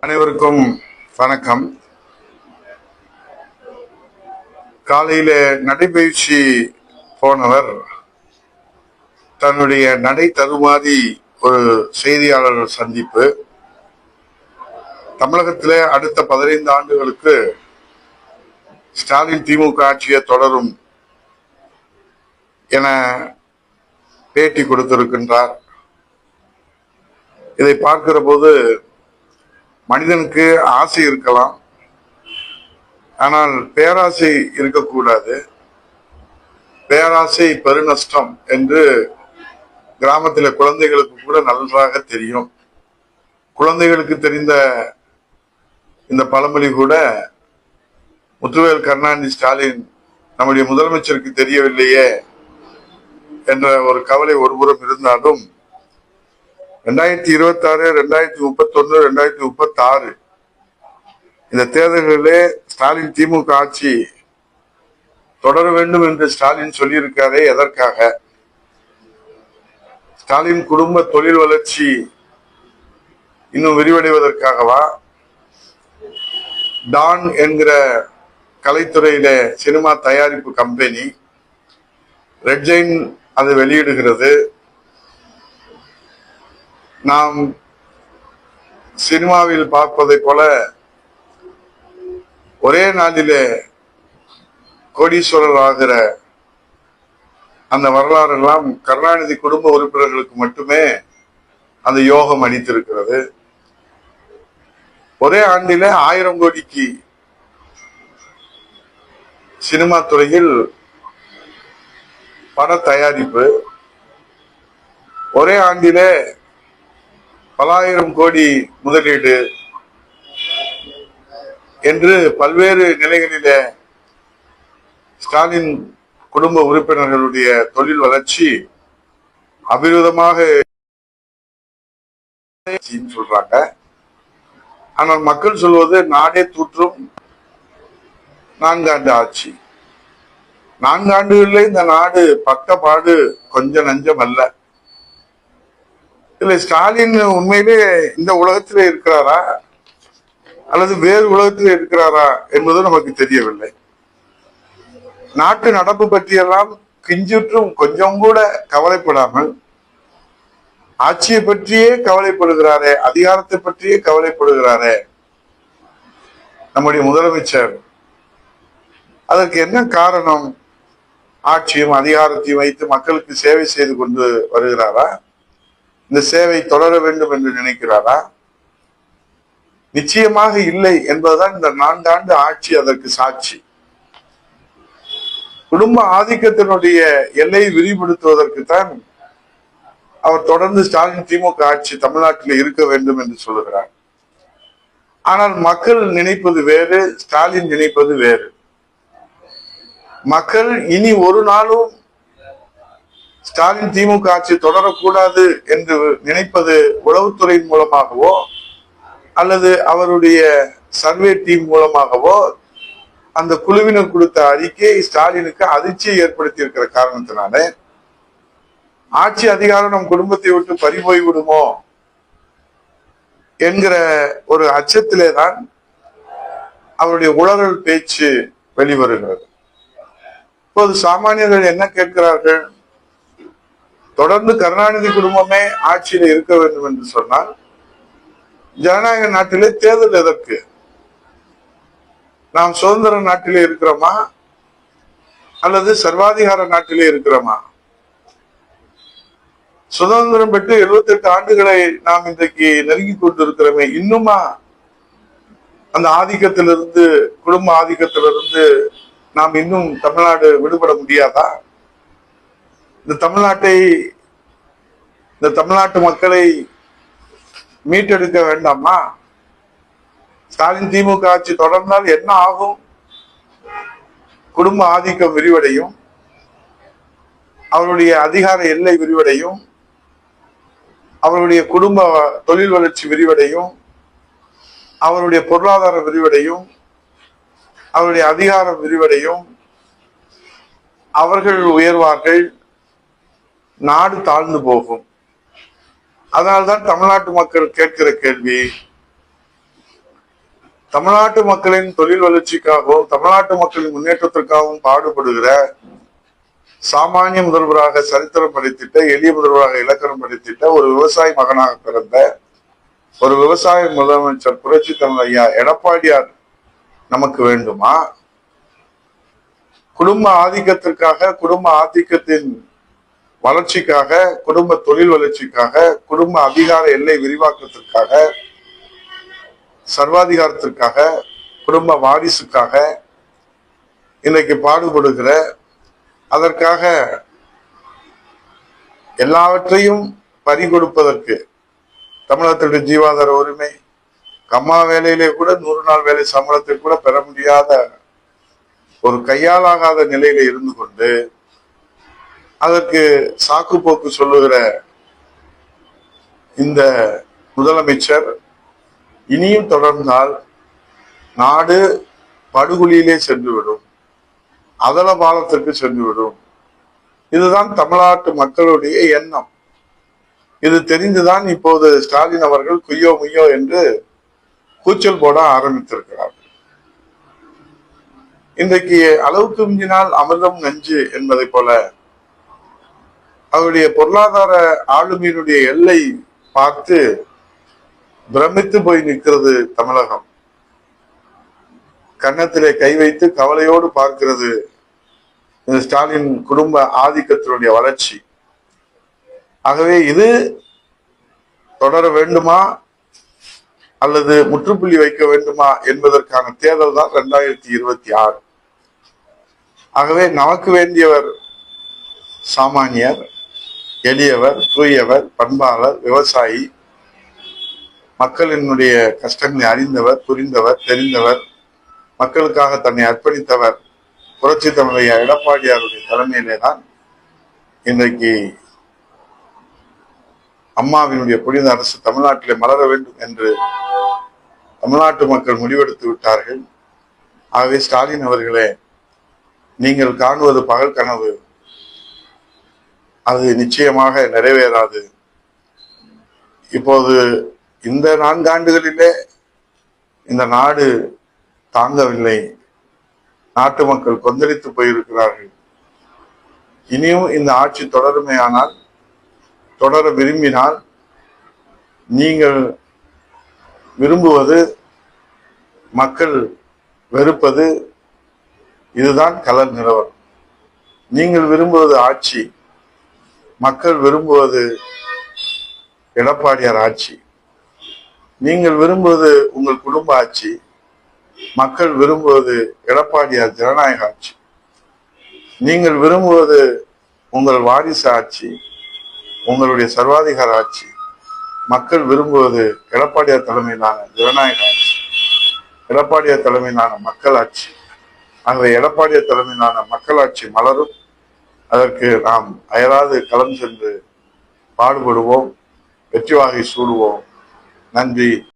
அனைவருக்கும் வணக்கம். காலையில நடைபயிற்சி போனவர் தன்னுடைய நடை தருமாறி ஒரு செய்தியாளர் சந்திப்பு. தமிழகத்தில் அடுத்த பதினைந்து ஆண்டுகளுக்கு ஸ்டாலின் திமுக ஆட்சியை தொடரும் என பேட்டி கொடுத்திருக்கின்றார். இதை பார்க்கிற போது மனிதனுக்கு ஆசை இருக்கலாம். ஆனால் பேராசை இருக்கக்கூடாது. பேராசை பெருநஷ்டம் என்று கிராமத்தில் குழந்தைகளுக்கு கூட நன்றாக தெரியும். குழந்தைகளுக்கு தெரிந்த இந்த பழமொழி கூட முத்துவேல் கருணாநிதி ஸ்டாலின் நம்முடைய முதலமைச்சருக்கு தெரியவில்லையே என்ற ஒரு கவலை ஒருபுறம் இருந்தாலும் ரெண்டாயிரத்தி இருபத்தி ஆறு ரெண்டாயிரத்தி முப்பத்தொன்னு ரெண்டாயிரத்தி முப்பத்தி ஆறு இந்த தேர்தல்களிலே ஸ்டாலின் திமுக ஆட்சி தொடர வேண்டும் என்று ஸ்டாலின் சொல்லியிருக்காரே எதற்காக? ஸ்டாலின் குடும்ப தொழில் வளர்ச்சி இன்னும் விரிவடைவதற்காகவா? டான் என்கிற கலைத்துறையில சினிமா தயாரிப்பு கம்பெனி ரெட்ஜைன் அது அதை வெளியிடுகிறது. நாம் சினிமாவில் பார்ப்பதை போல ஒரே நாளிலே கோடீஸ்வரர் ஆகிற அந்த வரலாறு எல்லாம் கருணாநிதி குடும்ப உறுப்பினர்களுக்கு மட்டுமே அந்த யோகம் அளித்திருக்கிறது. ஒரே ஆண்டிலே ஆயிரம் கோடிக்கு சினிமா துறையில் பட தயாரிப்பு. ஒரே ஆண்டிலே பலாயிரம் கோடி முதலீடு என்று பல்வேறு நிலைகளில ஸ்டாலின் குடும்ப உறுப்பினர்களுடைய தொழில் வளர்ச்சி அபிரதமாக சொல்றாங்க. ஆனால் மக்கள் சொல்வது நாடே தூற்றும் நான்காண்டு ஆட்சி. நான்காண்டுகளில் இந்த நாடு பட்ட பாடு கொஞ்சம் நஞ்சம் அல்ல. இல்லை ஸ்டாலின் உண்மையிலே இந்த உலகத்தில் இருக்கிறாரா? அல்லது வேறு உலகத்தில் இருக்கிறாரா என்பது நமக்கு தெரியவில்லை. நாட்டு நடப்பு பற்றியெல்லாம் கிஞ்சுற்றும் கொஞ்சம் கூட கவலைப்படாமல் ஆட்சியை பற்றியே கவலைப்படுகிறாரே அதிகாரத்தை பற்றியே கவலைப்படுகிறாரே நம்முடைய முதலமைச்சர். அதற்கு என்ன காரணம்? ஆட்சியும் அதிகாரத்தையும் வைத்து மக்களுக்கு சேவை செய்து கொண்டு வருகிறாரா? இந்த சேவை தொடர வேண்டும் என்று நினைக்கிறாரா? நிச்சயமாக இல்லை என்பதுதான் இந்த நான்காண்டு ஆட்சி அதற்கு சாட்சி. குடும்ப ஆதிக்கத்தினுடைய எல்லையை விரிவுபடுத்துவதற்குத்தான் அவர் தொடர்ந்து ஸ்டாலின் திமுக ஆட்சி தமிழ்நாட்டில் இருக்க வேண்டும் என்று சொல்லுகிறார். ஆனால் மக்கள் நினைப்பது வேறு ஸ்டாலின் நினைப்பது வேறு. மக்கள் இனி ஒரு நாளும் ஸ்டாலின் திமுக ஆட்சி தொடரக்கூடாது என்று நினைப்பது உளவுத்துறையின் மூலமாகவோ அல்லது அவருடைய சர்வே டீம் மூலமாகவோ அந்த குழுவினர் கொடுத்த அறிக்கை ஸ்டாலினுக்கு அதிர்ச்சியை ஏற்படுத்தி இருக்கிற காரணத்தினால ஆட்சி அதிகாரம் நம் குடும்பத்தை விட்டு பறிபோய் விடுமோ என்கிற ஒரு அச்சத்திலே தான் அவருடைய உளறல் பேச்சு வெளிவருகிறது. இப்போது சாமானியர்கள் என்ன கேட்கிறார்கள்? தொடர்ந்து கருணாநிதி குடும்பமே ஆட்சியில் இருக்க வேண்டும் என்று சொன்னால் ஜனநாயக நாட்டிலே தேர்தல் எதற்கு? நாம் சுதந்திர நாட்டிலே இருக்கிறோமா? அல்லது சர்வாதிகார நாட்டிலே இருக்கிறோமா? சுதந்திரம் பெற்று எழுபத்தி எட்டு ஆண்டுகளை நாம் இன்றைக்கு நெருங்கி கொண்டிருக்கிறோமே இன்னுமா? அந்த ஆதிக்கத்திலிருந்து குடும்ப ஆதிக்கத்திலிருந்து நாம் இன்னும் தமிழ்நாடு விடுபட முடியாதா? இந்த தமிழ்நாட்டை இந்த தமிழ்நாட்டு மக்களை மீட்டெடுக்க வேண்டாமா? ஸ்டாலின் திமுக ஆட்சி தொடர்ந்தால் என்ன ஆகும்? குடும்ப ஆதிக்கம் விரிவடையும். அவருடைய அதிகார எல்லை விரிவடையும். அவருடைய குடும்ப தொழில் வளர்ச்சி விரிவடையும். அவருடைய பொருளாதார விரிவடையும். அவருடைய அதிகாரம் விரிவடையும். அவர்கள் உயர்வார்கள். நாடு தாழ்ந்து போகும். அதனால்தான் தமிழ்நாட்டு மக்கள் கேட்கிற கேள்வி தமிழ்நாட்டு மக்களின் தொழில் வளர்ச்சிக்காகவும் தமிழ்நாட்டு மக்களின் முன்னேற்றத்திற்காகவும் பாடுபடுகிற சாமானிய முதல்வராக சரித்திரம் படைத்திட்ட எளிய முதல்வராக இலக்கணம் படைத்திட்ட ஒரு விவசாய மகனாக பிறந்த ஒரு விவசாய முதலமைச்சர் புரட்சி தமிழ் ஐயா எடப்பாடியார் நமக்கு வேண்டுமா? குடும்ப ஆதிக்கத்திற்காக குடும்ப ஆதிக்கத்தின் வளர்ச்சிக்காக குடும்ப தொழில் வளர்ச்சிக்காக குடும்ப அதிகார எல்லை விரிவாக்கத்திற்காக சர்வாதிகாரத்திற்காக குடும்ப வாரிசுக்காக இன்னைக்கு பாடுபடுகிற அதற்காக எல்லாவற்றையும் பறிகொடுப்பதற்கு தமிழகத்தினுடைய ஜீவாதார உரிமை கம்மா வேலையிலே கூட நூறு நாள் வேலை சம்பளத்தை கூட பெற முடியாத ஒரு கையாலாகாத நிலையில இருந்து கொண்டு அதற்கு சாக்கு போக்கு சொல்லுகிற இந்த முதலமைச்சர் இனியும் தொடர்ந்தால் நாடு படுகொலியிலே சென்றுவிடும். அதல பாலத்திற்கு சென்றுவிடும். இதுதான் தமிழ்நாட்டு மக்களுடைய எண்ணம். இது தெரிந்துதான் இப்போது ஸ்டாலின் அவர்கள் குய்யோ முய்யோ என்று கூச்சல் போட ஆரம்பித்திருக்கிறார் இன்றைக்கு அளவுக்கு மிஞ்சினால் அமிர்தம் நஞ்சு என்பதை போல அவருடைய பொருளாதார ஆளுமையினுடைய எல்லை பார்த்து பிரமித்து போய் நிற்கிறது தமிழகம். கன்னத்திலே கை வைத்து கவலையோடு பார்க்கிறது இந்த ஸ்டாலின் குடும்ப ஆதிக்கத்தினுடைய வளர்ச்சி. ஆகவே இது தொடர வேண்டுமா? அல்லது முற்றுப்புள்ளி வைக்க வேண்டுமா? என்பதற்கான தேர்தல் தான் ரெண்டாயிரத்தி இருபத்தி ஆறு. ஆகவே நமக்கு வேண்டியவர் சாமானியர். எளியவர் தூயவர் பண்பாளர் விவசாயி மக்களினுடைய கஷ்டங்களை அறிந்தவர் புரிந்தவர் தெரிந்தவர் மக்களுக்காக தன்னை அர்ப்பணித்தவர் புரட்சி தமிழைய எடப்பாடியாருடைய தலைமையிலே தான் இன்றைக்கு அம்மாவினுடைய புனித அரசு தமிழ்நாட்டிலே மலர வேண்டும் என்று தமிழ்நாட்டு மக்கள் முடிவெடுத்து விட்டார்கள். ஆகவே ஸ்டாலின் அவர்களே நீங்கள் காணுவது பகல் கனவு. அது நிச்சயமாக நிறைவேறாது. இப்போது இந்த நான்காண்டுகளிலே இந்த நாடு தாங்கவில்லை. நாட்டு மக்கள் கொந்தளித்து போயிருக்கிறார்கள். இனியும் இந்த ஆட்சி தொடருமேயானால் தொடர விரும்பினால் நீங்கள் விரும்புவது மக்கள் வெறுப்பது இதுதான் கலர் நிலவரம் நீங்கள் விரும்புவது ஆட்சி. மக்கள் விரும்புவது எடப்பாடியார் ஆட்சி. நீங்கள் விரும்புவது உங்கள் குடும்ப ஆட்சி. மக்கள் விரும்புவது எடப்பாடியார் ஜனநாயக ஆட்சி. நீங்கள் விரும்புவது உங்கள் வாரிசு ஆட்சி உங்களுடைய சர்வாதிகார ஆட்சி. மக்கள் விரும்புவது எடப்பாடியார் தலைமையிலான ஜனநாயக ஆட்சி. எடப்பாடியார் தலைமையிலான மக்கள் ஆட்சி. ஆகவே எடப்பாடியார் தலைமையிலான மக்களாட்சி மலரும். அதற்கு நாம் அயராது களம் சென்று பாடுபடுவோம் வெற்றி வாகை சூடுவோம். நன்றி.